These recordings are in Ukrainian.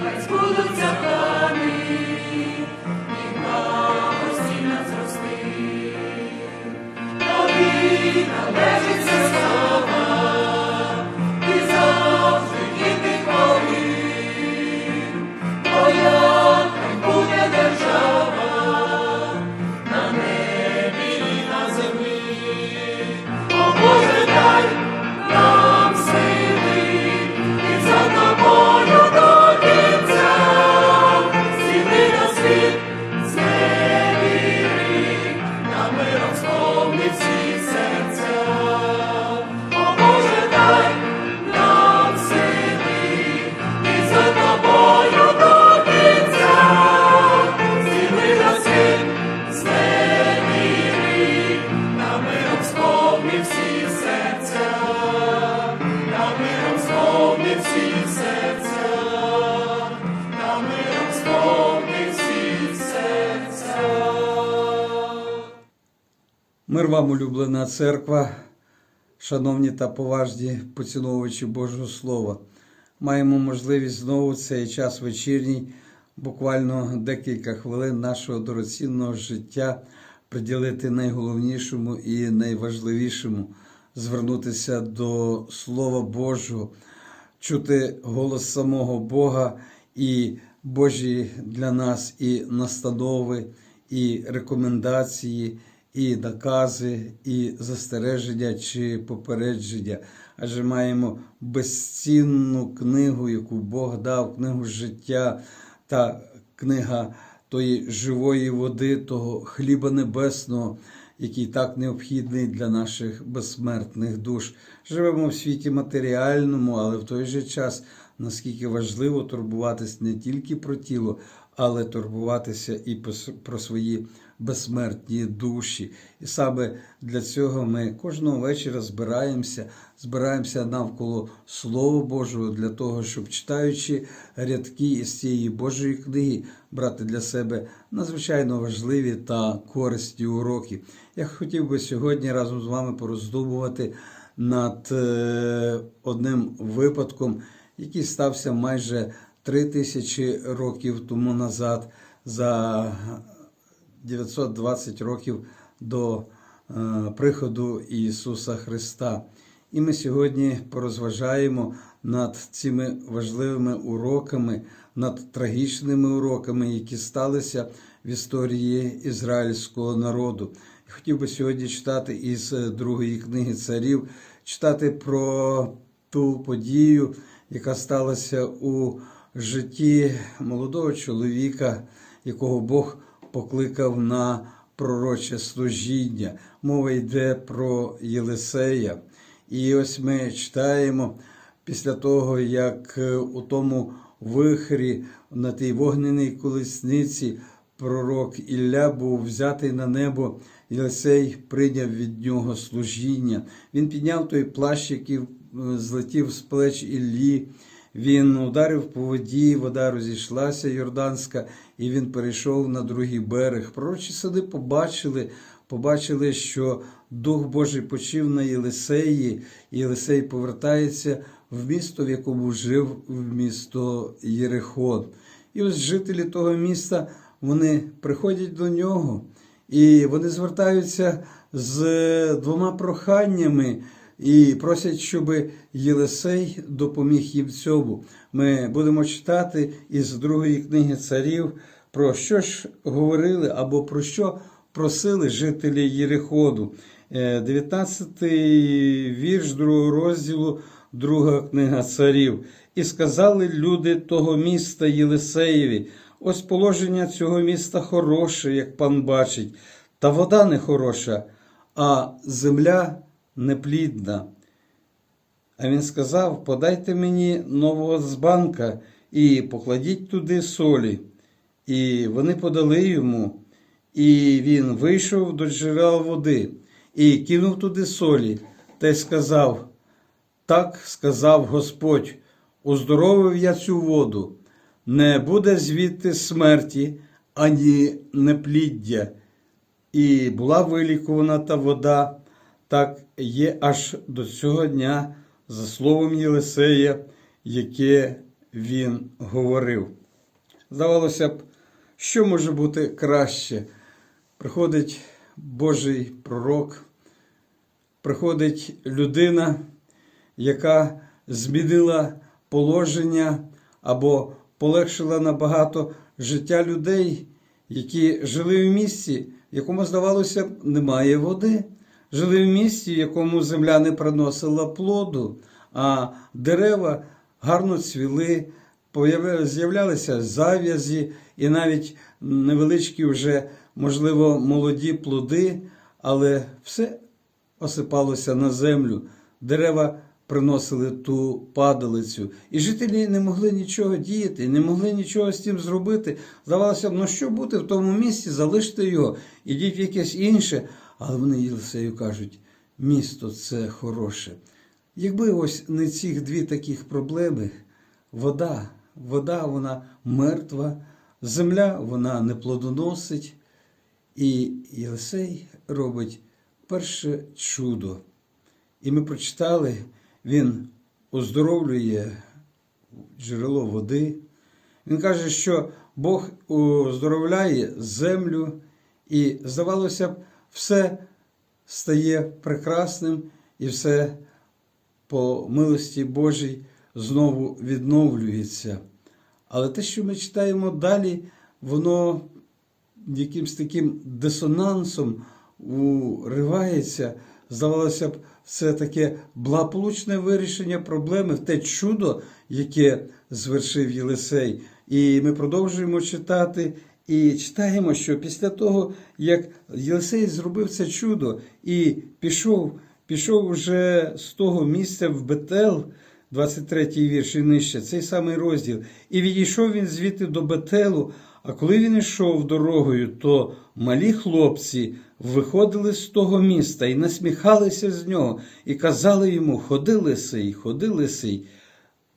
хай збудуться вам, улюблена церква, шановні та поважні поціновувачі Божого Слова. Маємо можливість знову цей час вечірній, буквально декілька хвилин нашого дорогоцінного життя приділити найголовнішому і найважливішому звернутися до Слова Божого, чути голос самого Бога і Божі для нас і настанови, і рекомендації, і накази, і застереження чи попередження. Адже маємо безцінну книгу, яку Бог дав, книгу життя та книга тої живої води, того хліба небесного, який так необхідний для наших безсмертних душ. Живемо в світі матеріальному, але в той же час наскільки важливо турбуватись не тільки про тіло, але турбуватися і про свої безсмертні душі. І саме для цього ми кожного вечора збираємося, збираємося навколо Слова Божого, для того, щоб читаючи рядки із цієї Божої книги, брати для себе надзвичайно важливі та корисні уроки. Я хотів би сьогодні разом з вами пороздумувати над е, одним випадком, який стався майже три тисячі років тому назад, за 920 років до е, приходу Ісуса Христа. І ми сьогодні порозважаємо над цими важливими уроками, над трагічними уроками, які сталися в історії ізраїльського народу. Хотів би сьогодні читати із е, другої книги царів, читати про ту подію, яка сталася у житті молодого чоловіка, якого Бог покликав на пророче служіння. Мова йде про Єлисея. І ось ми читаємо після того, як е, у тому вихрі на тій вогненій колесниці пророк Ілля був взятий на небо, Єлисей прийняв від нього служіння. Він підняв той плащ, який е, злетів з плеч Іллі. Він ударив по воді, вода розійшлася Йорданська, і він перейшов на другий берег. Пророчі сади побачили, побачили, що Дух Божий почив на Єлисеї, і Єлисей повертається в місто, в якому жив, в місто Єрихон. І ось жителі того міста вони приходять до нього, і вони звертаються з двома проханнями і просять, щоб Єлисей допоміг їм цьому. Ми будемо читати із другої книги царів, про що ж говорили або про що просили жителі Єриходу. Е, 19-й вірш другого розділу, друга книга царів. І сказали люди того міста Єлисеєві: ось положення цього міста хороше, як пан бачить, та вода не хороша. а земля неплідна. А він сказав: Подайте мені нового збанка і покладіть туди солі. І вони подали йому, і він вийшов до джерела води і кинув туди солі, та й сказав: Так сказав Господь, оздоровив я цю воду, не буде звідти смерті, ані непліддя. І була вилікувана та вода, так є аж до цього дня, за словом Єлисея, яке він говорив. Здавалося б, що може бути краще? Приходить Божий пророк, приходить людина, яка змінила положення або полегшила набагато життя людей, які жили в місті, в якому, здавалося б, немає води, жили в місті, якому земля не приносила плоду, а дерева гарно цвіли, з'являлися зав'язі і навіть невеличкі вже, можливо, молоді плоди, але все осипалося на землю. Дерева приносили ту падалицю. І жителі не могли нічого діяти, не могли нічого з тим зробити. Здавалося б, ну що бути в тому місці, залиште його, ідіть в якесь інше. Але вони Єлисею кажуть, місто це хороше. Якби ось не ці дві таких проблеми, вода, вода вона мертва, земля вона не плодоносить. І Єлисей робить перше чудо. І ми прочитали, він оздоровлює джерело води. Він каже, що Бог оздоровляє землю, і, здавалося б, все стає прекрасним і все по милості Божій знову відновлюється. Але те, що ми читаємо далі, воно якимсь таким дисонансом уривається. Здавалося б, це таке благополучне вирішення проблеми, те чудо, яке звершив Єлисей. І ми продовжуємо читати. І читаємо, що після того, як Єлисей зробив це чудо і пішов, пішов вже з того місця в Бетел, 23 вірш і нижче, цей самий розділ. І відійшов він звідти до Бетелу. А коли він йшов дорогою, то малі хлопці виходили з того міста і насміхалися з нього, і казали йому: Ходи лисий, ходи лисий.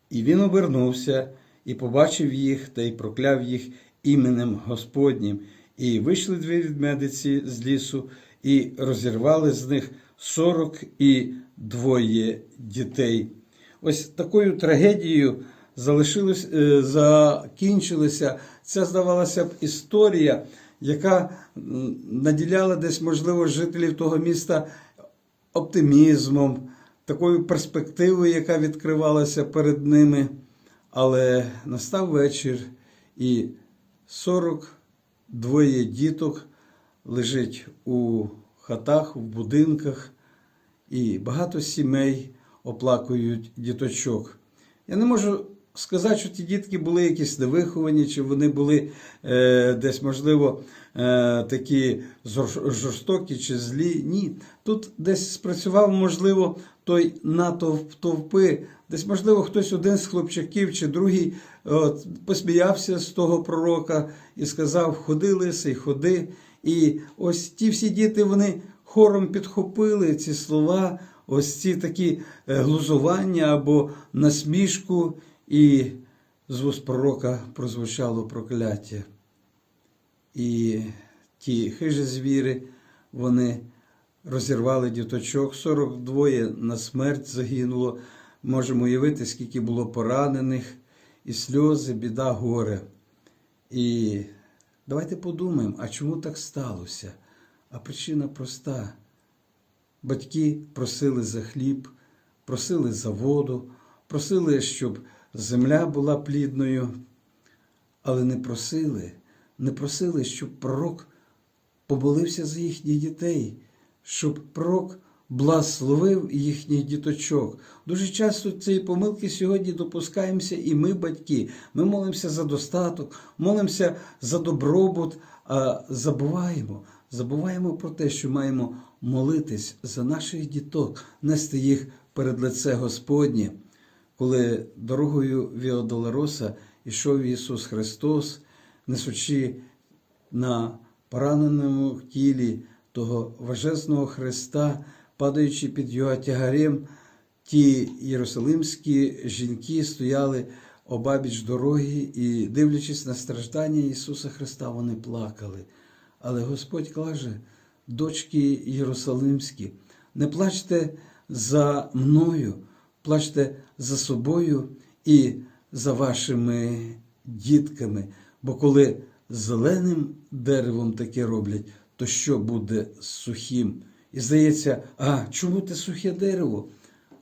І він обернувся і побачив їх та й прокляв їх іменем Господнім. І вийшли дві ведмедиці з лісу, і розірвали з них сорок і двоє дітей. Ось такою трагедією залишилось, е, закінчилася ця, здавалося б, історія, яка наділяла десь, можливо, жителів того міста оптимізмом, такою перспективою, яка відкривалася перед ними. Але настав вечір, і 42 діток лежить у хатах, в будинках, і багато сімей оплакують діточок. Я не можу сказати, що ті дітки були якісь невиховані, чи вони були е, десь, можливо, е, такі жорстокі чи злі. Ні. Тут десь спрацював, можливо, той натовп товпи. Десь, можливо, хтось один з хлопчаків чи другий от, посміявся з того пророка і сказав: Ходи, лисий, ходи. І ось ті всі діти вони хором підхопили ці слова, ось ці такі е, глузування або насмішку, і з вуст пророка прозвучало прокляття. І ті хижі звіри, вони розірвали діточок, 42 на смерть загинуло. Можемо уявити, скільки було поранених, і сльози, біда, горе. І давайте подумаємо, а чому так сталося? А причина проста. Батьки просили за хліб, просили за воду, просили, щоб земля була плідною, але не просили, не просили, щоб пророк помолився за їхніх дітей, щоб пророк благословив їхніх діточок. Дуже часто цієї помилки сьогодні допускаємося і ми, батьки. Ми молимося за достаток, молимося за добробут, а забуваємо, забуваємо про те, що маємо молитись за наших діток, нести їх перед лице Господнє. Коли дорогою Віодолороса йшов Ісус Христос, несучи на пораненому тілі того важезного Христа, падаючи під його тягарем, ті єрусалимські жінки стояли обабіч дороги і, дивлячись на страждання Ісуса Христа, вони плакали. Але Господь каже, дочки Єрусалимські, не плачте за мною, плачте за собою і за вашими дітками. Бо коли зеленим деревом таке роблять, то що буде з сухим? І здається, а чому те сухе дерево?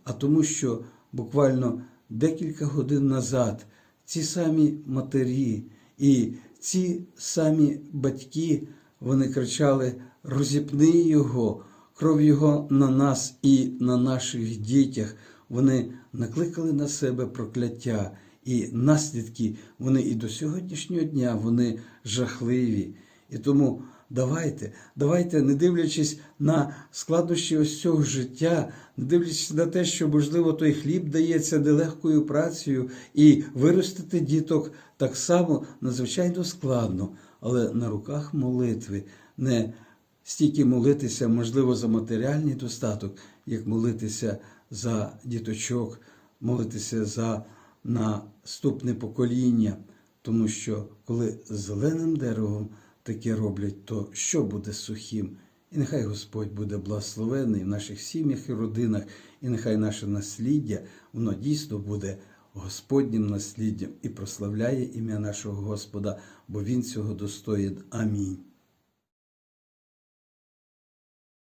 А тому, що буквально декілька годин назад ці самі матері і ці самі батьки вони кричали: розіпни його, кров його на нас і на наших дітях. Вони накликали на себе прокляття, і наслідки вони і до сьогоднішнього дня вони жахливі. І тому давайте, давайте, не дивлячись на складнощі ось цього життя, не дивлячись на те, що можливо той хліб дається нелегкою працею, і виростити діток так само надзвичайно складно, але на руках молитви не стільки молитися, можливо, за матеріальний достаток, як молитися за діточок, молитися за наступне покоління. Тому що коли зеленим деревом таке роблять, то що буде сухим? І нехай Господь буде благословений в наших сім'ях і родинах, і нехай наше насліддя, воно дійсно буде Господнім насліддям і прославляє ім'я нашого Господа, бо Він цього достоїн. Амінь.